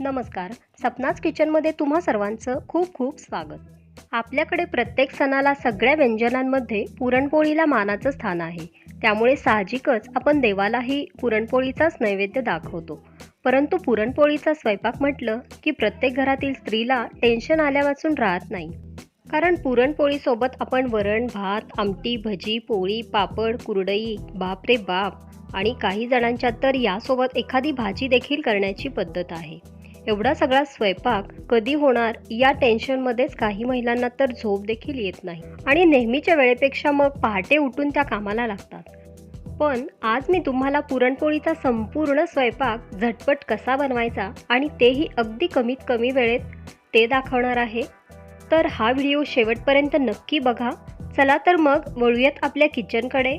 नमस्कार. सपनाच किचनमध्ये तुम्हा सर्वांचं खूप खूप स्वागत. आपल्याकडे प्रत्येक सणाला सगळ्या व्यंजनांमध्ये पुरणपोळीला मानाचं स्थान आहे. त्यामुळे साहजिकच आपण देवालाही पुरणपोळीचाच नैवेद्य दाखवतो. परंतु पुरणपोळीचा स्वयंपाक म्हटलं की प्रत्येक घरातील स्त्रीला टेन्शन आल्यावाचून राहत नाही. कारण पुरणपोळीसोबत आपण वरण भात आमटी भजी पोळी पापड कुरडई बाप रे बाप! आणि काही जणांच्या तर यासोबत एखादी भाजी देखील करण्याची पद्धत आहे. एवढा सगळा स्वयंपाक कधी होणार या टेन्शनमध्येच काही महिलांना तर झोप देखील येत नाही. आणि नेहमीच्या वेळेपेक्षा मग पहाटे उठून त्या कामाला लागतात. पण आज मी तुम्हाला पुरणपोळीचा संपूर्ण स्वयंपाक झटपट कसा बनवायचा आणि तेही अगदी कमीत कमी वेळेत ते दाखवणार आहे. तर हा व्हिडिओ शेवटपर्यंत नक्की बघा. चला तर मग वळूयात आपल्या किचनकडे.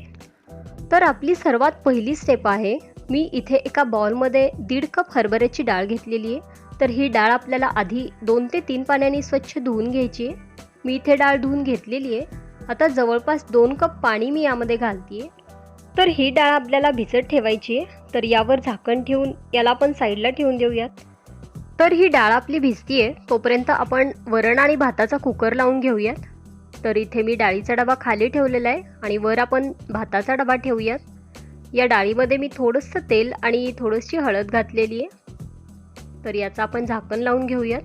तर आपली सर्वात पहिली स्टेप आहे मी इथे एका बॉलमध्ये दीड कप हरभऱ्याची डाळ घेतलेली आहे. तर ही डाळ आपल्याला आधी दोन ते तीन पाण्याने स्वच्छ धुवून घ्यायची आहे. मी इथे डाळ धुवून घेतलेली आहे. आता जवळपास दोन कप पाणी मी यामध्ये घालते तर ही डाळ आपल्याला भिजत ठेवायची आहे. तर यावर झाकण ठेवून याला आपण साईडला ठेवून देऊयात. तर ही डाळ आपली भिजतीये. तोपर्यंत आपण वरण आणि भाताचा कुकर लावून घेऊयात. तर इथे मी डाळीचा डबा खाली ठेवलेला आहे आणि वर आपण भाताचा डबा ठेवूयात. या डाळीमध्ये मी थोडंसं तेल आणि थोडीशी हळद घातलेली आहे. तर याचं आपण झाकण लावून घेऊयात.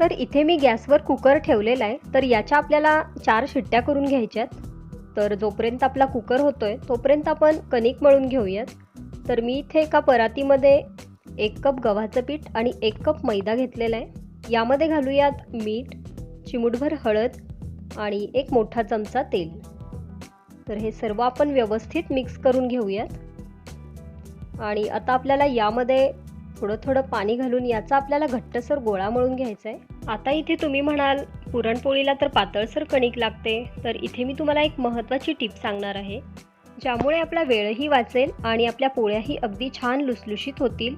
तर इथे मी गॅसवर कुकर ठेवलेला आहे. तर याच्या आपल्याला चार शिट्ट्या करून घ्यायच्यात तर जोपर्यंत आपला कुकर होतोय तोपर्यंत आपण कणिक मळून घेऊयात. तर मी इथे एका परातीमध्ये एक कप गव्हाचं पीठ आणि एक कप मैदा घेतलेला आहे. यामध्ये घालूयात मीठ चिमूटभर हळद आणि एक मोठा चमचा तेल. तर हे सर्व आपण व्यवस्थित मिक्स करून घेऊयात. आणि आता आपल्याला यामध्ये थोडं थोडं पाणी घालून याचा आपल्याला घट्टसर गोळा मळून घ्यायचा आहे आता इथे तुम्ही म्हणाल पुरणपोळीला तर पातळसर कणिक लागते तर इथे मी तुम्हाला एक महत्त्वाची टिप सांगणार आहे. ज्यामुळे आपला वेळही वाचेल आणि आपल्या पोळ्याही अगदी छान लुसलुशीत होतील.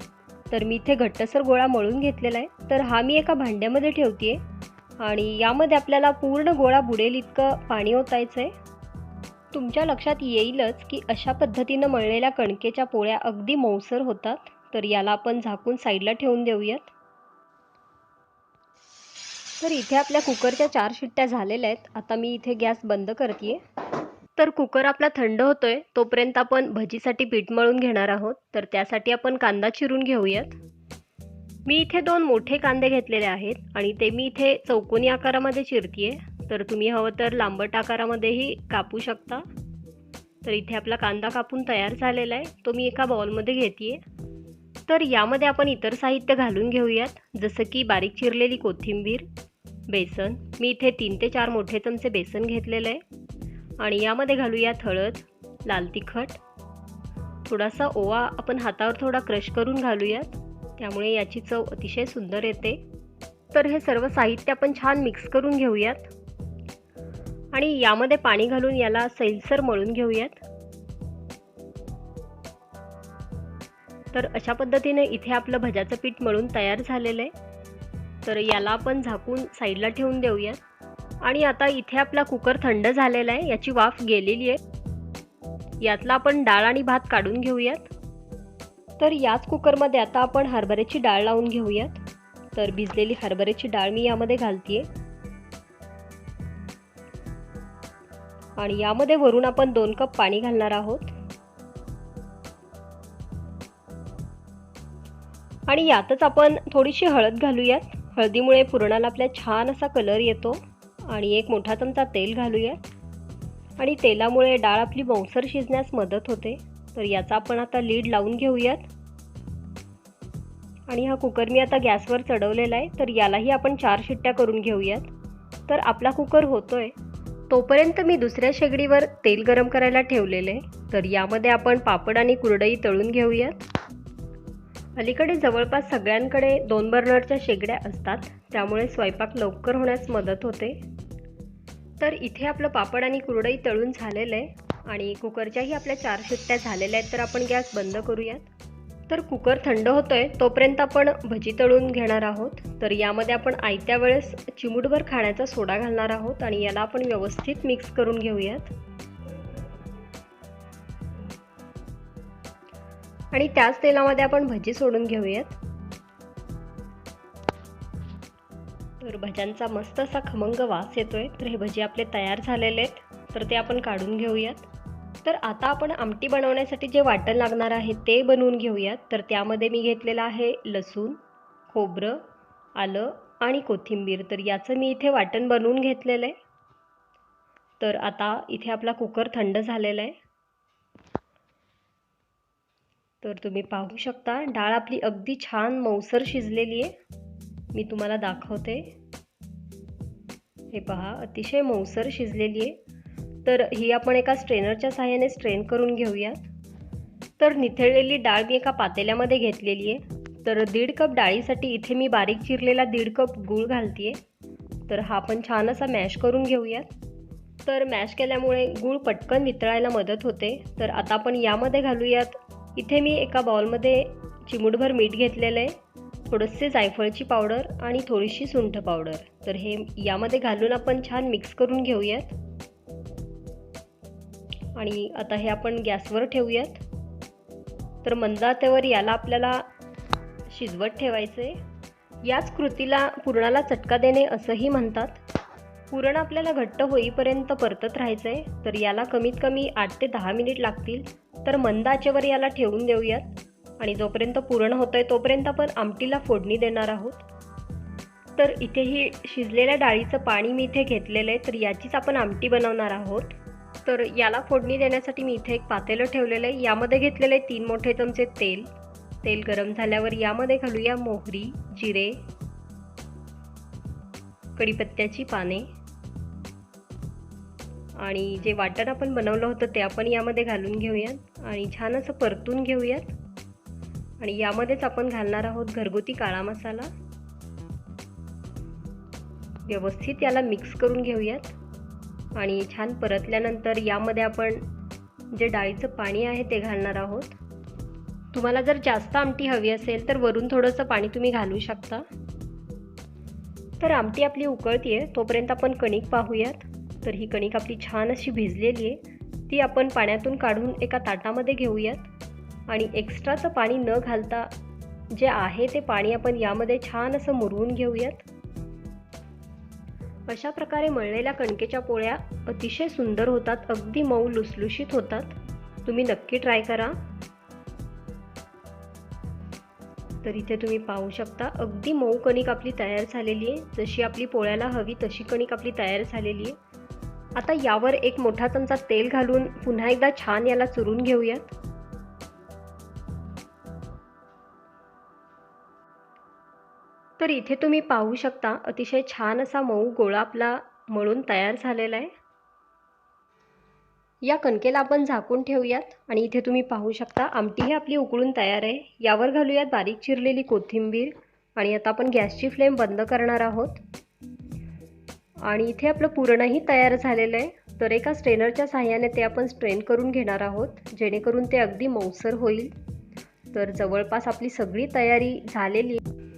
तर मी इथे घट्टसर गोळा मळून घेतलेला आहे. तर हा मी एका भांड्यामध्ये ठेवते आणि यामध्ये आपल्याला पूर्ण गोळा बुडेल इतकं पाणी ओतायचं आहे तुमच्या लक्षात येईलच की अशा पद्धतीनं मळलेल्या कणकेच्या पोळ्या अगदी मौसर होतात तर याला आपण झाकून साईडला ठेवून देऊयात. तर इथे आपल्या कुकरच्या चार शिट्ट्या झालेल्या आहेत. आता मी इथे गॅस बंद करते तर कुकर आपला थंड होतोय तोपर्यंत आपण भजीसाठी पीठ मळून घेणार आहोत. तर त्यासाठी आपण कांदा चिरून घेऊयात. मी इथे दोन मोठे कांदे घेतलेले आहेत आणि ते मी इथे चौकोनी आकारामध्ये चिरतीये. तर तुम्ही हवं तर लांबट आकारामध्येही कापू शकता. तर इथे आपला कांदा कापून तयार झालेला आहे. तो मी एका बॉलमध्ये घेते तर यामध्ये आपण इतर साहित्य घालून घेऊयात. जसं की बारीक चिरलेली कोथिंबीर बेसन. मी इथे तीन ते चार मोठे चमचे बेसन घेतलेलं आहे. आणि यामध्ये घालूयात हळद लाल तिखट. थोडासा ओवा आपण हातावर थोडा क्रश करून घालूयात. त्यामुळे याची चव अतिशय सुंदर येते. तर हे सर्व साहित्य आपण छान मिक्स करून घेऊयात. आणि यामध्ये पाणी घालून याला सैलसर मळून घेऊयात. तर अशा पद्धतीने इथे आपलं भज्याचं पीठ मळून तयार झालेलं आहे. तर याला आपण झाकून साईडला ठेवून देऊयात. आणि आता इथे आपला कुकर थंड झालेला आहे याची वाफ गेलेली आहे. यातला आपण डाळ आणि भात काढून घेऊयात. तर याच कुकरमध्ये आता आपण हरभऱ्याची डाळ लावून घेऊयात. तर भिजलेली हरभऱ्याची डाळ मी यामध्ये घालतीये. आणि यामध्ये वरून आपण दोन कप पाणी घालणार आहोत. आणि यातच आपण थोडीशी हळद घालूयात. हळदीमुळे पुरणाला आपल्या छान असा कलर येतो. आणि एक मोठा चमचा तेल घालूयात. आणि तेलामुळे डाळ आपली बौंसर शिजण्यास मदत होते. तर याचा आपण आता लीड लावून घेऊयात. आणि हा कुकर मी आता गॅसवर चढवलेला आहे. तर यालाही आपण चार शिट्ट्या करून घेऊयात. तर आपला कुकर होतोय. तोपर्यंत मी दुसऱ्या शेगडीवर तेल गरम करायला ठेवलेले. तर यामध्ये आपण पापड आणि कुरडई तळून घेऊयात. अलीकडे जवळपास सगळ्यांकडे दोन बर्नरच्या शेगड्या असतात. त्यामुळे स्वयंपाक लवकर होण्यास मदत होते. तर इथे आपलं पापड आणि कुरडई तळून झालेलं आहे. आणि कुकरच्याही आपल्या चार शिट्ट्या झालेल्या आहेत तर आपण गॅस बंद करूयात. तर कुकर थंड होतोय तोपर्यंत आपण भजी तळून घेणार आहोत. तर यामध्ये आपण आयत्या वेळेस चिमूटभर खाण्याचा सोडा घालणार आहोत आणि याला आपण व्यवस्थित मिक्स करून घेऊयात. आणि त्याच तेलामध्ये आपण भजी सोडून घेऊयात. तर भज्यांचा मस्त असा खमंग वास येतोय. तर हे भजी आपले तयार झालेले आहेत. तर ते आपण काढून घेऊयात. तर आता आपण आमटी बनवण्यासाठी जे वाटण लागणार आहे ते बनवून घेऊयात. तर त्यामध्ये मी घेतलेलं आहे लसूण खोबरं आलं आणि कोथिंबीर. तर याचं मी इथे वाटण बनवून घेतलेलं आहे. तर आता इथे आपला कुकर थंड झालेला आहे. तर तुम्ही पाहू शकता डाळ आपली अगदी छान मौसर शिजलेली आहे. मी तुम्हाला दाखवते. हे पहा अतिशय मौसर शिजलेली आहे. तर ही आपण एका स्ट्रेनरच्या सहाय्याने स्ट्रेन करून घेऊयात तर निथळलेली डाळ मी एका पातेल्यामध्ये घेतलेली आहे. तर दीड कप डाळीसाठी इथे मी बारीक चिरलेला दीड कप गूळ घालते तर हा आपण छान असा मॅश करून घेऊयात. तर मॅश केल्यामुळे गूळ पटकन वितळायला मदत होते. तर आता आपण यामध्ये घालूयात. इथे मी एका बाउलमध्ये चिमूटभर मीठ घेतलेलं आहे. थोडंसे जायफळची पावडर आणि थोडीशी सुंठ पावडर. तर हे यामध्ये घालून आपण छान मिक्स करून घेऊयात. आणि आता हे आपण गॅसवर ठेवूयात. तर मंदातेवर याला आपल्याला शिजवत ठेवायचं आहे याच कृतीला पुरणाला चटका देणे असंही म्हणतात. पुरण आपल्याला घट्ट होईपर्यंत परतत राहायचं आहे तर याला कमीत कमी आठ ते दहा मिनिट लागतील. तर मंद आचेवर याला ठेवून देऊयात. आणि जोपर्यंत पुरण होतं आहे तोपर्यंत आपण आमटीला फोडणी देणार आहोत. तर इथे ही शिजलेल्या डाळीचं पाणी मी इथे घेतलेलं आहे. तर याचीच आपण आमटी बनवणार आहोत. तर याला फोडणी देण्यासाठी मी इथे एक पातेलं ठेवलेलं आहे. यामध्ये घेतलेले तीन मोठे चमचे तेल. तेल गरम झाल्यावर यामध्ये घालूया मोहरी जिरे कढीपत्त्याची पाने. आणि जे वाटण आपण बनवलं होतं ते आपण यामध्ये घालून घेऊयात. आणि छान असं परतून घेऊयात. आणि यामध्येच आपण घालणार आहोत घरगुती काळा मसाला. व्यवस्थित याला मिक्स करून घेऊयात. आणि छान परतल्यानंतर यामध्ये आपण जे डाळीचं पाणी आहे ते घालणार आहोत. तुम्हाला जर जास्त आमटी हवी असेल तर वरून थोडंसं पाणी तुम्ही घालू शकता. तर आमटी आपली उकळती आहे तोपर्यंत आपण कणिक पाहूयात. तर ही कणिक आपली छान अशी भिजलेली आहे. ती आपण पाण्यातून काढून एका ताटामध्ये घेऊयात. आणि एक्स्ट्राचं पाणी न घालता जे आहे ते पाणी आपण यामध्ये छान असं मुरवून घेऊयात. अशा प्रकारे मळलेल्या कणकेच्या पोळ्या अतिशय सुंदर होतात अगदी मऊ लुसलुशीत होतात? तुम्ही नक्की ट्राय करा. तर इथे तुम्ही पाहू शकता अगदी मऊ कणिक आपली तयार झालेली आहे. जशी आपली पोळ्याला हवी तशी कणिक आपली तयार झालेली आहे. आता यावर एक मोठा चमचा तेल घालून पुन्हा एकदा छान याला चुरून घेऊयात. तर इथे तुम्ही पाहू शकता अतिशय छान असा मऊ गोळा आपला मळून तयार झालेला आहे. या कणकेला आपण झाकून ठेवूयात आणि इथे तुम्ही पाहू शकता आमटीही आपली उकळून तयार आहे. यावर घालूयात बारीक चिरलेली कोथिंबीर आणि आता आपण गॅसची फ्लेम बंद करणार आहोत. आणि इथे आपलं पुरणही तयार झालेलं आहे. तर एका स्ट्रेनरच्या साह्याने ते आपण स्ट्रेन करून घेणार आहोत जेणेकरून ते अगदी मौसर होईल. तर जवळपास आपली सगळी तयारी झालेली आहे.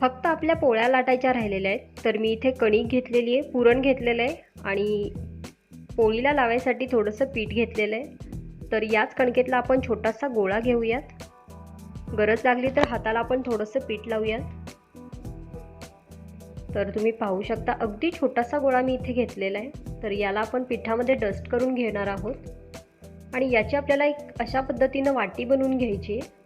फक्त आपल्या पोळ्या लाटायच्या राहिलेल्या आहेत. तर मी इथे कणिक घेतलेली आहे पुरण घेतलेलं आहे आणि पोळीला लावायसाठी थोडंसं पीठ घेतलेलं आहे. तर याच कणकेतला आपण छोटासा गोळा घेऊयात. गरज लागली तर हाताला आपण थोडंसं पीठ लावूयात. तर तुम्ही पाहू शकता अगदी छोटासा गोळा मी इथे घेतलेला आहे. तर याला आपण पिठामध्ये डस्ट करून घेणार आहोत. आणि याची आपल्याला एक अशा पद्धतीनं वाटी बनवून घ्यायची आहे.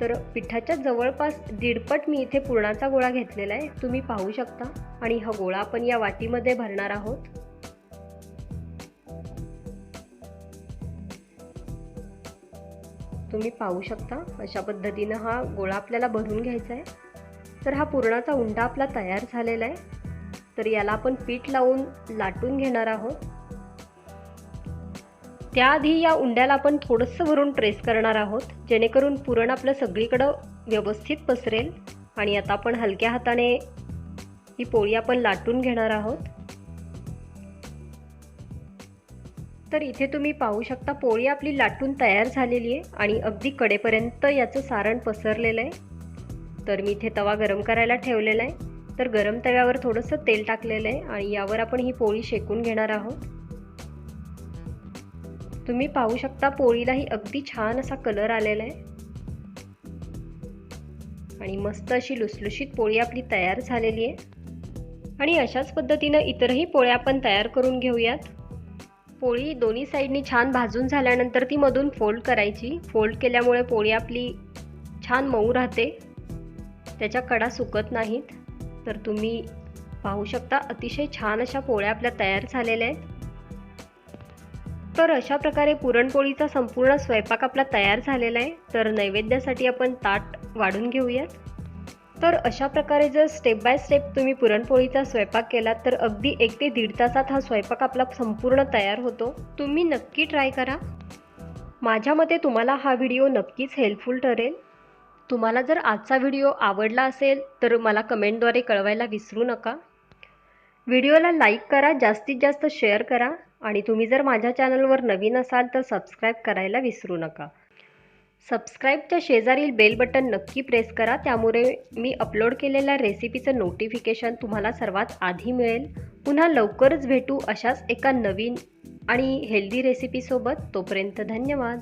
तर पिठाच्या जवळपास दीडपट मी इथे पुरणाचा गोळा घेतलेला आहे. तुम्ही पाहू शकता. आणि हा गोळा आपण या वाटीमध्ये भरणार आहोत. तुम्ही पाहू शकता अशा पद्धतीनं हा गोळा आपल्याला भरून घ्यायचा आहे. तर हा पुरणाचा उंडा आपला तयार झालेला आहे. तर याला आपण पीठ लावून लाटून घेणार आहोत. त्याआधी या उंड्याला आपण थोडंसं भरून प्रेस करणार आहोत जेणेकरून पुरण आपलं सगळीकडं व्यवस्थित पसरेल. आणि आता आपण हलक्या हाताने ही पोळी आपण लाटून घेणार आहोत. तर इथे तुम्ही पाहू शकता पोळी आपली लाटून तयार झालेली आहे आणि अगदी कडेपर्यंत याचं सारण पसरलेलं आहे. तर मी इथे तवा गरम करायला ठेवलेला आहे. तर गरम तव्यावर थोडंसं तेल टाकलेलं आहे आणि यावर आपण ही पोळी शेकून घेणार आहोत. तुम्ही पाहू शकता पोळीलाही अगदी छान असा कलर आलेला आहे. आणि मस्त अशी लुसलुशीत पोळी आपली तयार झालेली आहे. आणि अशाच पद्धतीनं इतरही पोळ्या आपण तयार करून घेऊयात. पोळी दोन्ही साईडनी छान भाजून झाल्यानंतर ती मधून फोल्ड करायची. फोल्ड केल्यामुळे पोळी आपली छान मऊ राहते. त्याच्या कडा सुकत नाहीत. तर तुम्ही पाहू शकता अतिशय छान अशा पोळ्या आपल्या तयार झालेल्या आहेत. तर अशा प्रकारे पुरणपोळीचा संपूर्ण स्वयंपाक आपला तयार झालेला आहे. तर नैवेद्यासाठी आपण ताट वाढून घेऊयात. तर अशा प्रकारे जर स्टेप बाय स्टेप तुम्ही पुरणपोळीचा स्वयंपाक केलात तर अगदी एक ते दीड तासात हा स्वयंपाक आपला संपूर्ण तयार होतो. तुम्ही नक्की ट्राय करा. माझ्या मते तुम्हाला हा व्हिडिओ नक्कीच हेल्पफुल ठरेल. तुम्हाला जर आजचा व्हिडिओ आवडला असेल तर मला कमेंटद्वारे कळवायला विसरू नका. व्हिडिओला लाईक करा जास्तीत जास्त शेअर करा. आणि तुम्ही जर माझ्या चॅनलवर नवीन असाल तर सबस्क्राईब करायला विसरू नका. सबस्क्राईबच्या शेजारील बेल बटन नक्की प्रेस करा. त्यामुळे मी अपलोड केलेल्या रेसिपीचं नोटिफिकेशन तुम्हाला सर्वात आधी मिळेल. पुन्हा लवकरच भेटू अशाच एका नवीन आणि हेल्दी रेसिपीसोबत तोपर्यंत धन्यवाद.